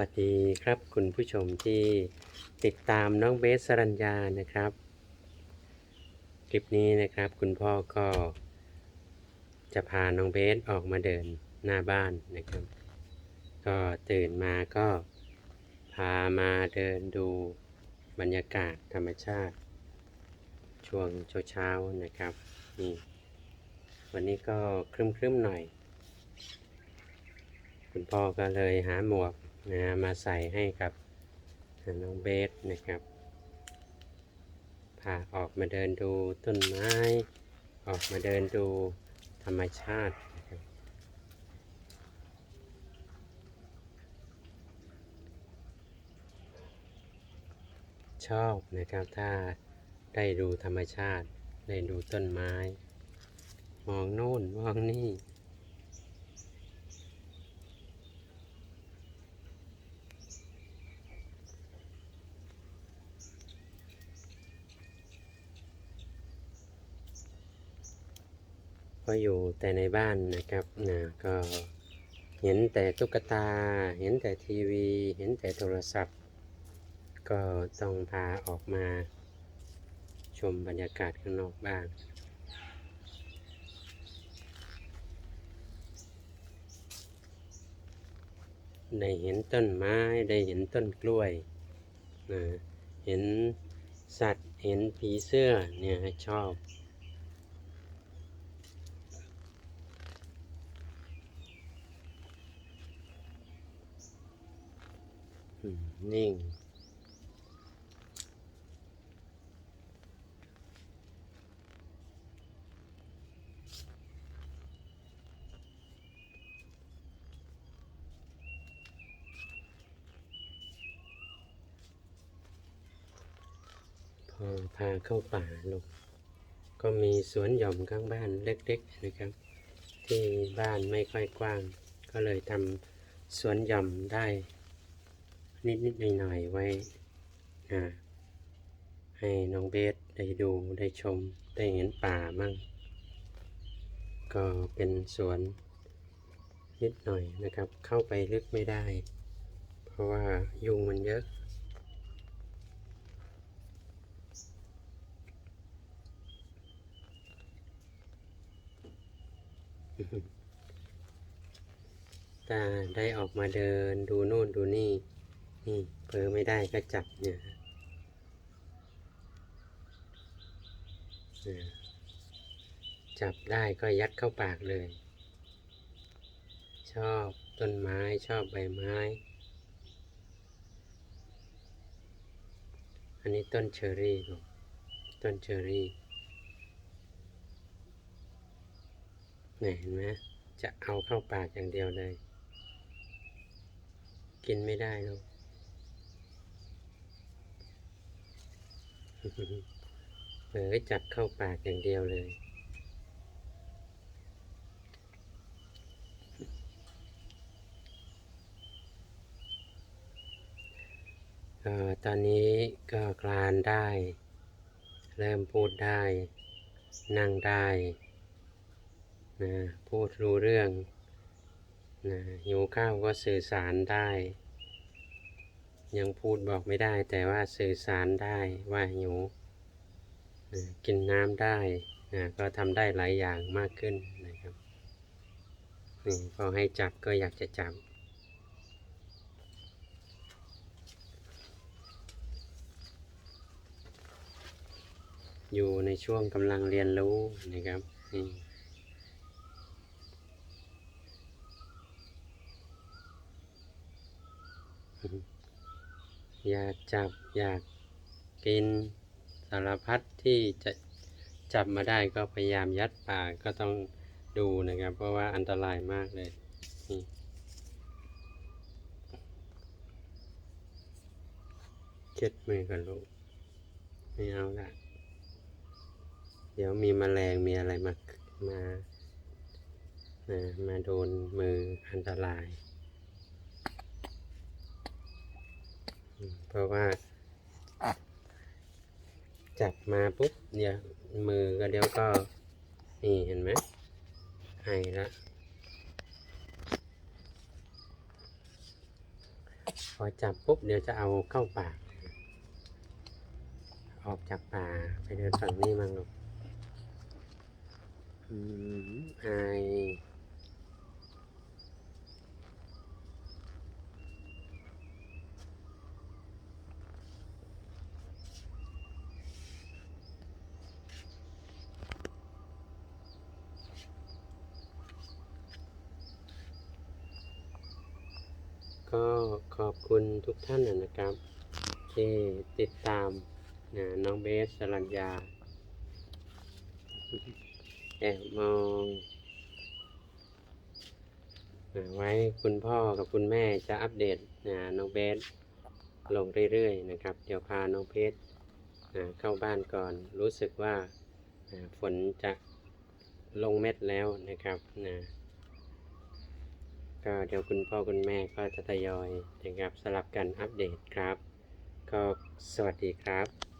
วัสดีครับคุณผู้ชมที่ติดตามน้องเบสสรัญญานะครับ คลิปนี้นะครับคุณพ่อก็จะพาน้องเบสออกมาเดินหน้าบ้านนะครับ ก็ตื่นมาก็พามาเดินดูบรรยากาศธรรมชาติ ช่วงเช้าๆนะครับนี่วันนี้ก็ครึ้มๆหน่อยคุณพ่อก็เลยหาหมวก นะมาใส่ให้กับน้องเบสนะครับพาออกมาเดินดูต้นไม้ ออกมาเดินดูธรรมชาติชอบนะครับถ้าได้ดูธรรมชาติ ได้ดูต้นไม้มองโน่นมองนี่ ก็อยู่แต่ในบ้านนะครับนะก็เห็นแต่ตุ๊กตา เห็นแต่ทีวี เห็นแต่โทรศัพท์ ก็ต้องพาออกมาชมบรรยากาศข้างนอกบ้างได้เห็นต้นไม้ได้เห็นต้นกล้วยนะเห็นสัตว์เห็นผีเสื้อเนี่ยชอบ นิ่ง พอพาเข้าป่าลูกก็มีสวนหย่อมข้างบ้านเล็กๆนะครับ ที่บ้านไม่ค่อยกว้าง ก็เลยทำสวนหย่อมได้ นิดๆหน่อยๆไว้อ่าให้น้องเบสได้ดูได้ชมได้เห็นป่ามั่ง ก็เป็นสวนนิดหน่อยนะครับ เข้าไปลึกไม่ได้ เพราะว่ายุงมันเยอะถ้าได้ออกมาเดินดูโน่นดูนี่ นี่เผลอไม่ได้ก็จับเนี่ยจับได้ก็ยัดเข้าปากเลย ชอบต้นไม้ชอบใบไม้ อันนี้ต้นเชอรี่ลูกต้นเชอรี่เนี่ยเห็นไหมจะเอาเข้าปากอย่างเดียวเลย กินไม่ได้ลูก เผลอจับเข้าปากอย่างเดียวเลย ก็ตอนนี้ก็คลานได้ เริ่มพูดได้ นั่งได้นะพูดรู้เรื่องนะหิวข้าวก็สื่อสารได้ ยังพูดบอกไม่ได้ แต่ว่าสื่อสารได้ว่าหิวกินน้ำได้ก็ทำได้หลายอย่างมากขึ้นนะครับนี่พอให้จับก็อยากจะจับอยู่ในช่วงกำลังเรียนรู้นะครับนี่อ อยากจับอยากกินสารพัดที่จะจับมาได้ก็พยายามยัดปากก็ต้องดูนะครับ เพราะว่าอันตรายมากเลยนี่เช็ดมือกันลูกไม่เอาละเดี๋ยวมีแมลงมีอะไรมามามาโดนมืออันตรายอืม เพราะว่าจับมาปุ๊บเดี๋ยวมือก็เดี๋ยวก็นี่เห็นไหมไอละพอจับปุ๊บเดี๋ยวจะเอาเข้าปาก ออกจากป่าไปเดินฝั่งนี้มั่งลูกอืมอ ก็ขอบคุณทุกท่านนะครับ ที่ติดตามนะน้องเบสสรัญญาแอบมองนะไว้คุณพ่อกับคุณแม่จะอัปเดตนะน้องเบสลงเรื่อยๆนะครับ เดี๋ยวพาน้องเพชรนะเข้าบ้านก่อน รู้สึกว่านะฝนจะลงเม็ดแล้วนะครับนะ ก็เดี๋ยวคุณพ่อคุณแม่ก็จะทยอยนะครับสลับกันอัปเดตครับ ก็สวัสดีครับ